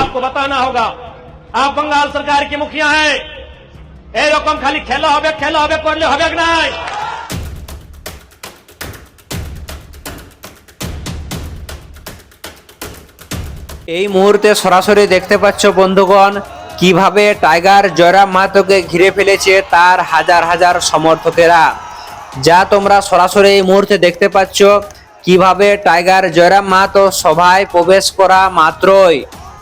आपको बताना होगा आप बंगाल सरकार के मुखिया हैं এরকম খালি খেলা হবে খেলা হবে করলে হবে কি নাই এই মুহূর্তে সরাসরি দেখতে পাচ্ছ বন্ধুগণ কিভাবে টাইগার জয়রাম মাহাতোকে ঘিরে ফেলেছে তার হাজার হাজার সমর্থকেরা যা তোমরা সরাসরি এই মুহূর্তে দেখতে পাচ্ছ কিভাবে টাইগার জয়রাম মাহাতো সভায় প্রবেশ করা মাত্রই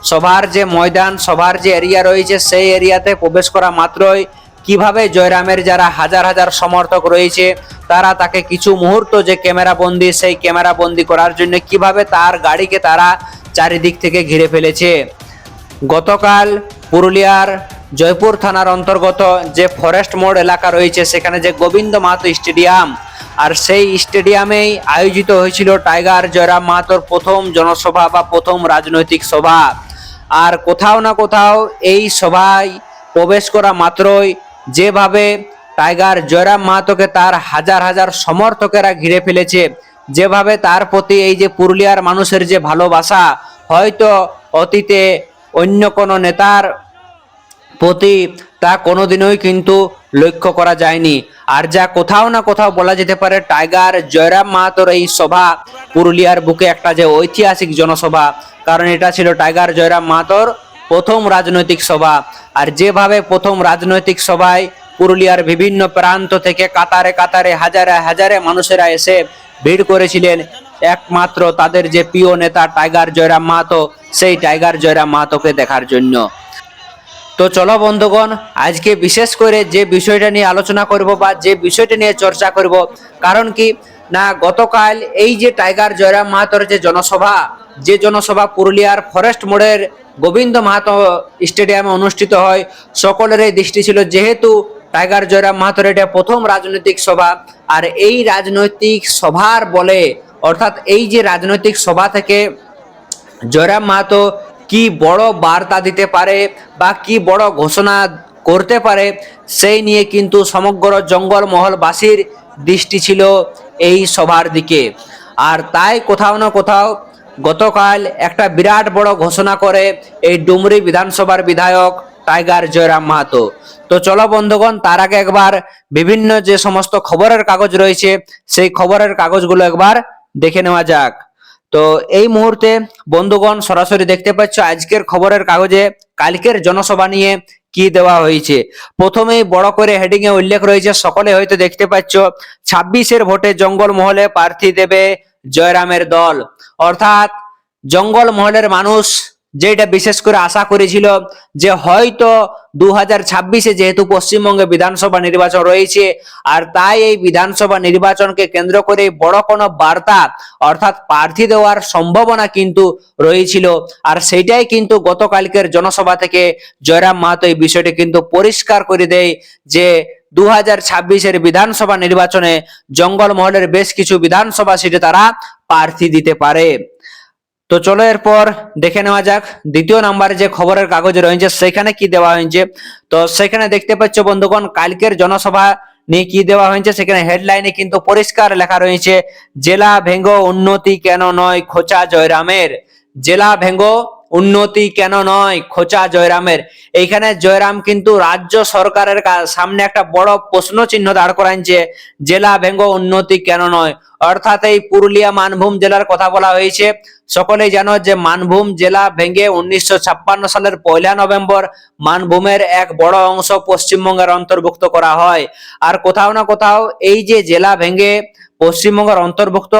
সভার যে ময়দান, সভার যে এরিয়া রয়েছে, সেই এরিয়াতে প্রবেশ করা মাত্রই কীভাবে জয়রামের যারা হাজার হাজার সমর্থক রয়েছে, তারা তাকে কিছু মুহূর্ত যে ক্যামেরা বন্দি, সেই ক্যামেরা বন্দি করার জন্য কীভাবে তার গাড়িকে তারা চারিদিক থেকে ঘিরে ফেলেছে। গতকাল পুরুলিয়ার জয়পুর থানার অন্তর্গত যে ফরেস্ট মোড় এলাকা রয়েছে, সেখানে যে গোবিন্দ মাহাতো স্টেডিয়াম, আর সেই স্টেডিয়ামেই আয়োজিত হয়েছিল টাইগার জয়রাম মাহাতোর প্রথম জনসভা বা প্রথম রাজনৈতিক সভা। আর কোথাও না কোথাও এই সভায় প্রবেশ করা মাত্রই যেভাবে টাইগার জয়রাম মাহাতোকে তার হাজার হাজার সমর্থকেরা ঘিরে ফেলেছে, যেভাবে তার প্রতি এই যে পুরুলিয়ার মানুষের যে ভালোবাসা, হয়তো অতীতে অন্য কোনো নেতার প্রতি তা কোনোদিনই কিন্তু লক্ষ্য করা যায়নি। আর যা কোথাও না কোথাও বলা যেতে পারে, টাইগার জয়রাম মাহাতোর এই সভা পুরুলিয়ার বুকে একটা যে ঐতিহাসিক জনসভা, কারণ এটা ছিল টাইগার জয়রাম মাহাতোর প্রথম রাজনৈতিক সভা। আর যেভাবে প্রথম রাজনৈতিক সভায় পুরুলিয়ার বিভিন্ন প্রান্ত থেকে কাতারে কাতারে, হাজারে হাজারে মানুষেরা এসে ভিড় করেছিলেন, একমাত্র তাদের যে প্রিয় নেতা টাইগার জয়রাম মাহাতো, সেই টাইগার জয়রাম মাহাতোকে দেখার জন্য। তো চলো বন্ধুগণ, আজকে বিশেষ করে যে বিষয়টা নিয়ে আলোচনা করব বা যে বিষয়টা নিয়ে চর্চা করব, কারণ কি না, গতকাল এই যে টাইগার জয়রাম মাহাতোর যে জনসভা যে জনসভা পুরুলিয়ার ফরেস্ট মোড়ের গোবিন্দ মাহাতো স্টেডিয়ামে অনুষ্ঠিত হয় সকলেরই দৃষ্টি ছিল যেহেতু টাইগার জয়রাম মাহাতোর এটা প্রথম রাজনৈতিক সভা, আর এই রাজনৈতিক সভার বলে, অর্থাৎ এই যে রাজনৈতিক সভা থেকে জয়রাম মাহাতো কি বড় বার্তা দিতে পারে বা কি বড় ঘোষণা করতে পারে, সেই নিয়ে কিন্তু সমগ্র জঙ্গল মহলবাসীর দৃষ্টি ছিল এই সভার দিকে। আর তাই কোথাও না কোথাও গতকাল একটা বিরাট বড় ঘোষণা করে এই ডুমরি বিধানসভার বিধায়ক টাইগার জয়রাম মাহাতো। তো চলো বন্ধুগণ, তার আগে একবার বিভিন্ন যে সমস্ত খবরের কাগজ রয়েছে, সেই খবরের কাগজগুলো একবার দেখে নেওয়া যাক। তো এই মুহূর্তে বন্ধুগণ সরাসরি দেখতে পাচ্ছ, আজকের খবরের কাগজে কালকের জনসভা নিয়ে কি দেওয়া হয়েছে। প্রথমেই বড় করে হেডিং এ উল্লেখ রয়েছে, সকলে হয়তো দেখতে পাচ্ছ, ছাব্বিশের ভোটে জঙ্গলমহলে প্রার্থী দেবে জয়রামের দল। অর্থাৎ জঙ্গলমহলের মানুষ যেটা বিশেষ করে আশা করেছিল যে হয়তো দু হাজার ছাব্বিশে যেহেতু পশ্চিমবঙ্গে বিধানসভা নির্বাচন রয়েছে, আর তাই এই বিধানসভা নির্বাচনকে কেন্দ্র করে বড় কোনো বার্তা অর্থাৎ প্রার্থী দেওয়ার সম্ভাবনা কিন্তু রয়েছিল। আর সেটাই কিন্তু গতকালকের জনসভা থেকে জয়রাম মাহাতো এই বিষয়টি কিন্তু পরিষ্কার করে দেয় যে দু হাজার ছাব্বিশের বিধানসভা নির্বাচনে জঙ্গলমহলের বেশ কিছু বিধানসভা সিটে তারা প্রার্থী দিতে পারে। তো চলো এরপর দেখে নেওয়া যাক। দ্বিতীয় নাম্বারে যে খবরের কাগজ রয়েছে, সেখানে কি দেওয়া হয়েছে? তো সেখানে দেখতে পাচ্ছ বন্ধুগণ, কালকের জনসভা নিয়ে কি দেওয়া হয়েছে, সেখানে হেডলাইনে কিন্তু পরিষ্কার লেখা রয়েছে, জেলা ভেঙ্গ উন্নতি কেন নয় খোঁচা জয়রামের। জেলা ভেঙ্গ উন্নতি কেন নয়? খোঁচা জয়রামের। এইখানে জয়রাম কিন্তু রাজ্য সরকারের সামনে একটা বড় প্রশ্ন চিহ্ন দাঁড় করাইছে জেলা ভেঙ্গ উন্নতি কেন নয়? অর্থাৎ এই পুরুলিয়া মানভূম জেলার কথা বলা হয়েছে। সকলেই জানো যে মানভূম জেলা ভেঙে উনিশশো ছাপ্পান্ন সালের পয়লা নভেম্বর মানভূমের এক বড় অংশ পশ্চিমবঙ্গের অন্তর্ভুক্ত করা হয়। আর কোথাও না কোথাও এই যে জেলা ভেঙে পশ্চিমবঙ্গের অন্তর্ভুক্ত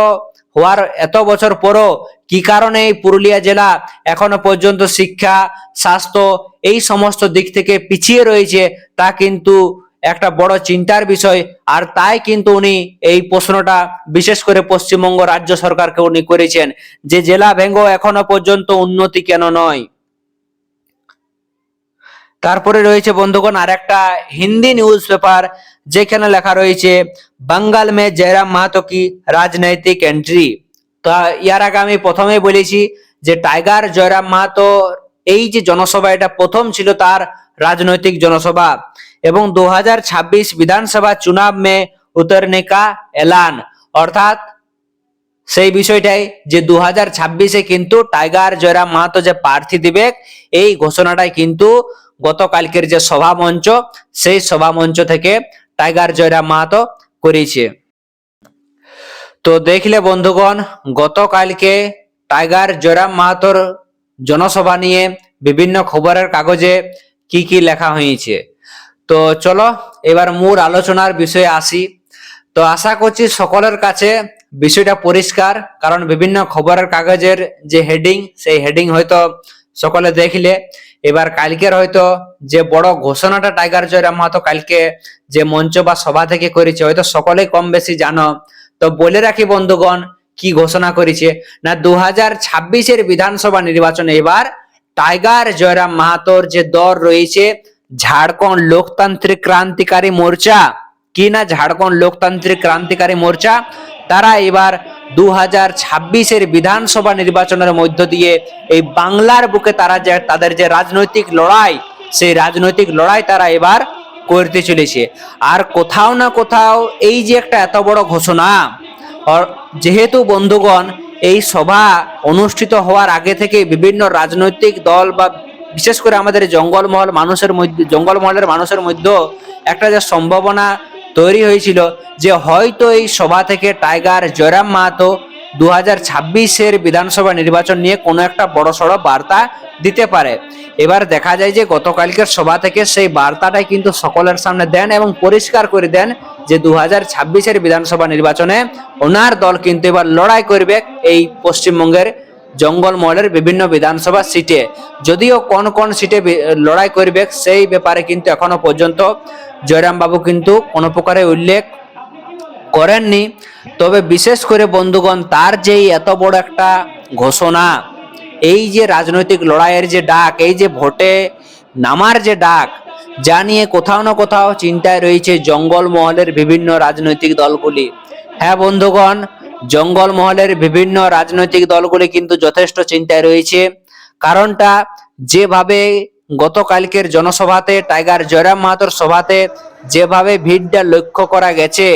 হওয়ার এত বছর পরও কি কারণে এই পুরুলিয়া জেলা এখনও পর্যন্ত শিক্ষা, স্বাস্থ্য এই সমস্ত দিক থেকে পিছিয়ে রয়েছে, তা কিন্তু একটা বড় চিন্তার বিষয়। আর তাই কিন্তু উনি এই প্রশ্নটা বিশেষ করে পশ্চিমবঙ্গ রাজ্য সরকারকে উনি করেছেন যে জেলা ভেঙ্গ এখনও পর্যন্ত উন্নতি কেন নয়। তারপরে রয়েছে বন্ধুগণ আর একটা হিন্দি নিউজ পেপার, যেখানে লেখা রয়েছে, বাঙ্গাল মে জয়রাম মাহাতো কি রাজনৈতিক এন্ট্রি তা ইয়ার আগে আমি প্রথমে বলেছি যে টাইগার, জয়রাম মাহাতো এই যে জনসভা, এটা প্রথম ছিল তার রাজনৈতিক জনসভা। এবং দু হাজার ছাব্বিশ বিধানসভা চুনাব মে উত্তর নেকা এলান। অর্থাৎ সেই বিষয়টাই যে দু হাজার ছাব্বিশে কিন্তু টাইগার, জয়রাম মাহাতো যে প্রার্থী দিবে এই ঘোষণাটাই কিন্তু গতকালকের যে সভা মঞ্চ সেই সভা মঞ্চ থেকে টাইগার, জয়রাম মাহাতো করেছে। তো দেখলে বন্ধুগণ, গতকালকে টাইগার জয়রাম মাহাতোর জনসভা নিয়ে বিভিন্ন খবরের কাগজে কি কি লেখা হয়েছে। তো চলো, এবার মূল আলোচনার বিষয়ে আসি। তো আশা করছি সকলের কাছে বিষয়টা পরিষ্কার, কারণ বিভিন্ন খবরের কাগজের যে হেডিং, সেই হেডিং হয়তো সকলে দেখলে। এবার কালকের হয়তো যে বড় ঘোষণাটা টাইগার জয়রাম মাহাতো কালকে যে মঞ্চ বা সভা থেকে করেছে, হয়তো সকলেই কম বেশি জানো। তো বলে রাখি বন্ধুগণ, কি ঘোষণা করেছে? না দু হাজার ছাব্বিশের বিধানসভা নির্বাচনে এবার টাইগার জয়রাম মাহাতোর যে দল রয়েছে, ঝাড়খণ্ড লোকতান্ত্রিক ক্রান্তিকারী মোর্চা, কি না ঝাড়খণ্ড লোকতান্ত্রিক ক্রান্তিকারী মোর্চা, তারা এবার দু হাজার ছাব্বিশের বিধানসভা নির্বাচনের মধ্য দিয়ে এই বাংলার বুকে তারা যে, তাদের যে রাজনৈতিক লড়াই, সেই রাজনৈতিক লড়াই তারা এবার করতে চলেছে। আর কোথাও না কোথাও এই যে একটা এত বড় ঘোষণা যেহেতু বন্ধুগণ এই সভা অনুষ্ঠিত হওয়ার আগে থেকে বিভিন্ন রাজনৈতিক দল বা বিশেষ করে আমাদের জঙ্গলমহল মানুষের মধ্যে, জঙ্গলমহলের মানুষের মধ্যে একটা যে সম্ভাবনা তৈরি হয়েছিল যে হয়তো এই সভা থেকে টাইগার জয়রাম মাহাতো দু হাজার ছাব্বিশের বিধানসভা নির্বাচন নিয়ে কোনো একটা বড় সড়ো বার্তা দিতে পারে। এবার দেখা যায় যে গতকালকের সভা থেকে সেই বার্তাটাই কিন্তু সকলের সামনে দেন এবং পরিষ্কার করে দেন যে দু হাজার ছাব্বিশের বিধানসভা নির্বাচনে ওনার দল কিন্তু এবার লড়াই করবে এই পশ্চিমবঙ্গের জঙ্গলমহলের বিভিন্ন বিধানসভা সিটে। যদিও কোন কোন সিটে লড়াই করবে সেই ব্যাপারে কিন্তু এখনও পর্যন্ত জয়রামবাবু কিন্তু কোনো প্রকারে উল্লেখ করেননি। তবে বিশেষ করে বন্ধুগণ, তার যেই এত বড় একটা ঘোষণা, এই যে রাজনৈতিক লড়াইয়ের যে ডাক, এই যে ভোটে নামার যে ডাক, যা নিয়ে কোথাও না কোথাও চিন্তায় রয়েছে জঙ্গলমহলের বিভিন্ন রাজনৈতিক দলগুলি। হ্যাঁ বন্ধুগণ জঙ্গলমহলের বিভিন্ন রাজনৈতিক দলগুলি কিন্তু যথেষ্ট চিন্তায় রয়েছে। কারণটা, যেভাবে গতকালকের জনসভাতে টাইগার জয়রাম মাহাতোর সভাতে যেভাবে ভিড়টা লক্ষ্য করা গেছে,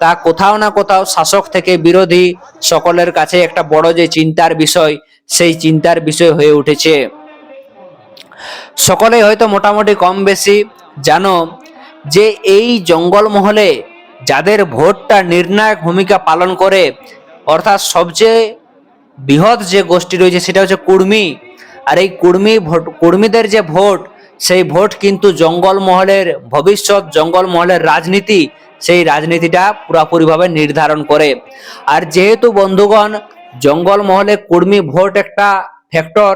তা কোথাও না কোথাও শাসক থেকে বিরোধী সকলের কাছে একটা বড় যে চিন্তার বিষয়, সেই চিন্তার বিষয় হয়ে উঠেছে। সকলেই হয়তো মোটামুটি কম বেশি জানো যে এই জঙ্গলমহলে যাদের ভোটটা নির্ণায়ক ভূমিকা পালন করে, অর্থাৎ সবচেয়ে বৃহৎ যে গোষ্ঠী রয়েছে সেটা হচ্ছে কুর্মী। আর এই কুর্মী ভোট, কুর্মীদের যে ভোট, সেই ভোট কিন্তু জঙ্গলমহলের ভবিষ্যৎ, জঙ্গলমহলের রাজনীতি, সেই রাজনীতিটা পুরোপুরিভাবে নির্ধারণ করে। আর যেহেতু বন্ধুগণ, জঙ্গলমহলে কুর্মী ভোট একটা ফ্যাক্টর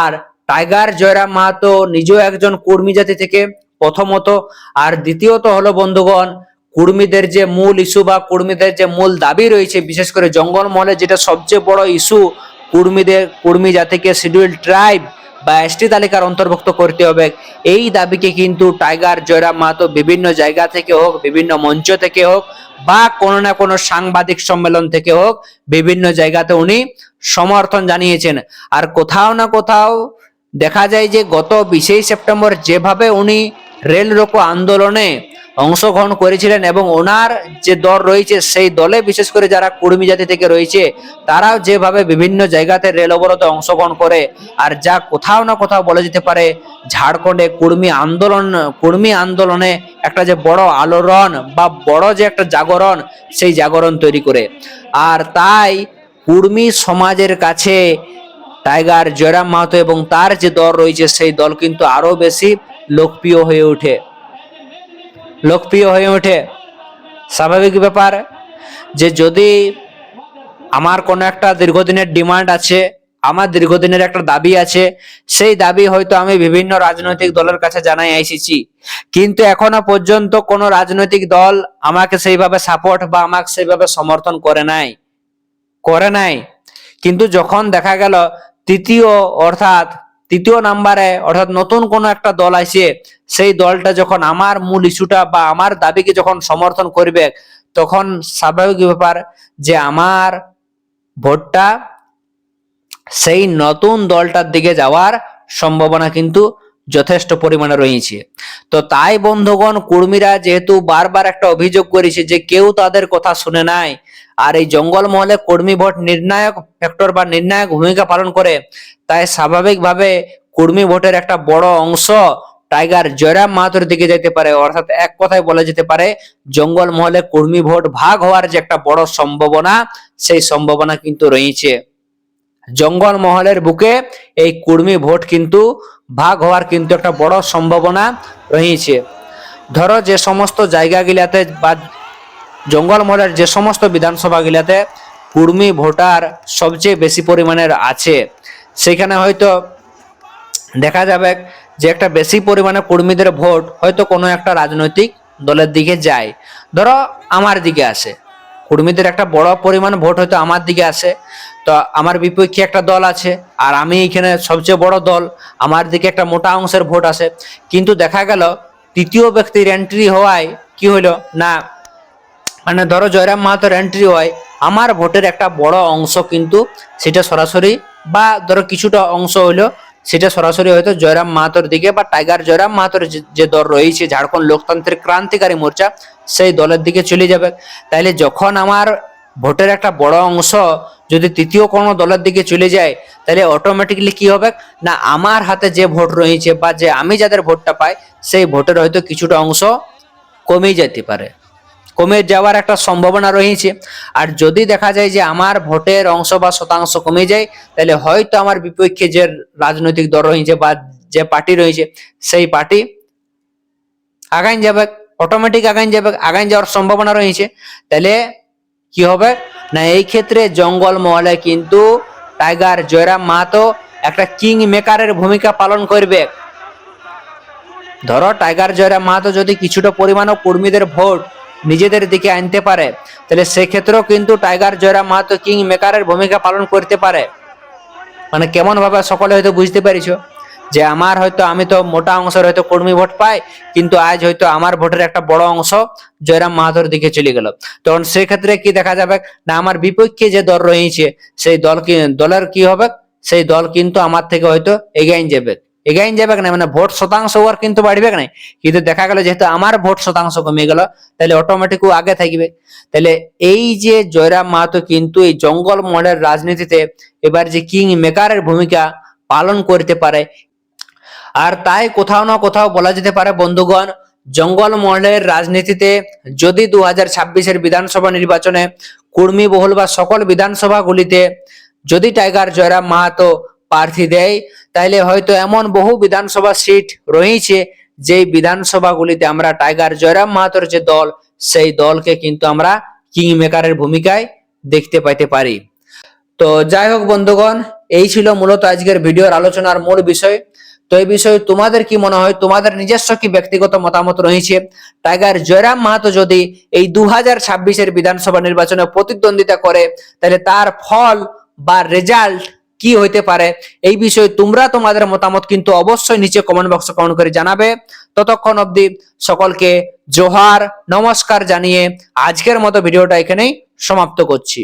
আর টাইগার জয়রাম মাহাতো নিজেও একজন কুর্মী জাতি থেকে প্রথমত, আর দ্বিতীয়ত হলো বন্ধুগণ, কুর্মীদের যে মূল ইস্যু বা কুর্মীদের যে মূল দাবি রয়েছে, বিশেষ করে জঙ্গলমহলে যেটা সবচেয়ে বড় ইস্যু কুর্মীদের, কুর্মী জাতিকে শিডিউল ট্রাইব বা এসটি তালিকার অন্তর্ভুক্ত করতে হবে। এই দাবিকে কিন্তু টাইগার জয়রাম মাহাতো বিভিন্ন জায়গা থেকে হোক, বিভিন্ন মঞ্চ থেকে হোক বা কোনো না কোনো সাংবাদিক সম্মেলন থেকে হোক, বিভিন্ন জায়গাতে উনি সমর্থন জানিয়েছেন। আর কোথাও না কোথাও দেখা যায় যে গত বিশেই সেপ্টেম্বর যেভাবে উনি রেল রোকো আন্দোলনে অংশগ্রহণ করেছিলেন এবং ওনার যে দল রয়েছে, সেই দলে বিশেষ করে যারা কুর্মী জাতি থেকে রয়েছে, তারাও যেভাবে বিভিন্ন জায়গাতে রেল অবরোধে অংশগ্রহণ করে, আর যা কোথাও না কোথাও বলা যেতে পারে, ঝাড়খণ্ডে কুর্মী আন্দোলন, কুর্মী আন্দোলনে একটা যে বড় আলোড়ন বা বড় যে একটা জাগরণ, সেই জাগরণ তৈরি করে। আর তাই কুর্মী সমাজের কাছে টাইগার, জয়রাম মাহাতো এবং তার যে দল রয়েছে, সেই দল কিন্তু আরও বেশি লোকপ্রিয় হয়ে ওঠে। লোকপ্রিয় হয়ে ওঠে। স্বাভাবিক ব্যাপার যে যদি আমার কোনো একটা দীর্ঘদিনের ডিমান্ড আছে, আমার দীর্ঘদিনের একটা দাবি আছে, সেই দাবি হয়তো আমি বিভিন্ন রাজনৈতিক দলের কাছে জানাই এসেছি। কিন্তু এখনও পর্যন্ত কোনো রাজনৈতিক দল আমাকে সেইভাবে সাপোর্ট বা আমাকে সেইভাবে সমর্থন করে নাই। করে নাই। কিন্তু যখন দেখা গেল তৃতীয় অর্থাৎ তৃতীয় নাম্বারে অর্থাৎ নতুন কোনো একটা দল আসে সেই দলটা যখন আমার মূল ইস্যুটা বা আমার দাবিকে যখন সমর্থন করবে, তখন স্বাভাবিক ব্যাপার যে আমার ভোটটা সেই নতুন দলটার দিকে যাওয়ার সম্ভাবনা কিন্তু যথেষ্ট পরিমাণে রয়েছে। তো তাই বন্ধুগণ, কুর্মীরা যেহেতু বারবার একটা অভিযোগ করেছে যে কেউ তাদের কথা শুনে নাই, আর এই জঙ্গলমহলে কর্মী ভোট নির্ণায়ক ফ্যাক্টর বা নির্ণায়ক ভূমিকা পালন করে, তাই স্বাভাবিকভাবে কর্মী ভোটের একটা বড় অংশ টাইগার জয়রাম মাহাতোর দিকে যেতে পারে। অর্থাৎ এক কথায় বলা যেতে পারে জঙ্গল মহলে কর্মী ভোট ভাগ হওয়ার যে একটা বড় সম্ভাবনা, সেই সম্ভাবনা কিন্তু রয়েছে। জঙ্গল মহলের বুকে এই কুর্মী ভোট কিন্তু ভাগ হওয়ার কিন্তু একটা বড় সম্ভাবনা রয়েছে ধরো যে সমস্ত জায়গাগুলাতে বা জঙ্গল মহলের যে সমস্ত বিধানসভা গিলাতে কুর্মী ভোটার সবচেয়ে বেশি পরিমাণের আছে, সেখানে হয়তো দেখা যাবে যে একটা বেশি পরিমাণে কর্মীদের ভোট হয়তো কোনো একটা রাজনৈতিক দলের দিকে যায়। ধরো আমার দিকে আসে, কর্মীদের একটা বড় পরিমাণ ভোট হয়তো আমার দিকে আসে তো আমার বিপক্ষে একটা দল আছে, আর আমি এখানে সবচেয়ে বড় দল, আমার দিকে একটা মোটা অংশের ভোট আসে কিন্তু দেখা গেল, তৃতীয় ব্যক্তির এন্ট্রি হওয়ায় কি হলো না মানে ধরো জয়রাম মাহাতোর এন্ট্রি হয় আমার ভোটের একটা বড় অংশ কিন্তু সেটা সরাসরি বা ধরো কিছুটা অংশ হইল, সেটা সরাসরি হয়তো জয়রাম মাহাতোর দিকে বা টাইগার জয়রাম মাহাতোর যে- যে দল রয়েছে, ঝাড়খণ্ড লোকতান্ত্রিক ক্রান্তিকারী মোর্চা, সেই দলের দিকে চলে যাবে। তাইলে যখন আমার ভোটের একটা বড় অংশ যদি তৃতীয় কোনো দলের দিকে চলে যায়, তাহলে অটোমেটিকলি কি হবে? না, আমার হাতে যে ভোট রয়েছে বা যে আমি যাদের ভোটটা পাই, সেই ভোটের হয়তো কিছুটা অংশ কমে যেতে পারে। কমে যাওয়ার একটা সম্ভাবনা রয়েছে। আর যদি দেখা যায় যে আমার ভোটের অংশ বা শতাংশ কমে যায়, তাহলে হয়তো আমার বিপক্ষে যে রাজনৈতিক দল রয়েছে বা যে পার্টি রয়েছে, সেই পার্টি আগাইন যাবে অটোমেটিক আগাইন যাবে, আগাইন যাওয়ার সম্ভাবনা রয়েছে। তাহলে কি হবে? না, এই ক্ষেত্রে জঙ্গল মহলে কিন্তু টাইগার জয়রাম মাহাতো একটা কিং মেকারের ভূমিকা পালন করবে। ধরো, টাইগার জয়রাম মাহাতো যদি কিছুটা পরিমাণও কর্মীদের ভোট নিজেদের দিকে আনতে পারে, তাহলে সেক্ষেত্রেও কিন্তু টাইগার জয়রাম মাহাতো কিং মেকারের ভূমিকা পালন করতে পারে। মানে কেমন ভাবে সকলে হয়তো বুঝতে পারিছো? যে আমার হয়তো আমি তো মোটা অংশের হয়তো কর্মী ভোট পাই, কিন্তু আজ হয়তো আমার ভোটের একটা বড় অংশ জয়রাম মাহাতোর দিকে চলে গেল। তখন সেক্ষেত্রে কি দেখা যাবে? না, আমার বিপক্ষে যে দল রয়েছে, সেই দল কি, দলের কি হবে? সেই দল কিন্তু আমার থেকে হয়তো এগিয়ে যাবে। এগিয়ে যাবে না? মানে ভোট শতাংশ ওর কিন্তু বাড়বে না? কিন্তু দেখা গেল যেহেতু আমার ভোট শতাংশ কমে গেল, তাহলে অটোমেটিক ও আগে থাকবে। তাহলে এই যে জয়রাম মাহাতো কিন্তু এই জঙ্গল মহলের রাজনীতিতে এবার যে কিং মেকারের ভূমিকা পালন করতে পারে আর তাই কোথাও না কোথাও বলা যেতে পারে, বন্ধুগণ, জঙ্গল মহলের রাজনীতিতে যদি দু হাজার ছাব্বিশের বিধানসভা নির্বাচনে কর্মী বহুল বা সকল বিধানসভাগুলিতে যদি টাইগার জয়রাম মাহাতো প্রার্থী দেয় তাহলে হয়তো এমন বহু বিধানসভা সিট রয়েছে যেই বিধানসভাগুলিতে আমরা টাইগার জয়রাম মাহাতোর যে দল, সেই দলকে কিন্তু আমরা কিং মেকারের ভূমিকায় দেখতে পাইতে পারি। তো যাই হোক বন্ধুগণ এই ছিল মূলত আজকের ভিডিওর আলোচনার মূল বিষয়। তো এই বিষয়ে তোমাদের কি মনে হয়? তোমাদের নিজস্ব কি ব্যক্তিগত মতামত রয়েছে? টাইগার জয়রাম মাহাতো যদি এই দু হাজার ছাব্বিশের বিধানসভা নির্বাচনে প্রতিদ্বন্দ্বিতা করে, তাহলে তার ফল বা রেজাল্ট কি হইতে পারে? এই বিষয়ে তোমরা তোমাদের মতামত কিন্তু অবশ্যই নিচে কমেন্ট বক্সে কমেন্ট করে জানাবে। ততক্ষণ অবধি সকলকে জোহার, নমস্কার জানিয়ে আজকের মতো ভিডিওটা এখানেই সমাপ্ত করছি।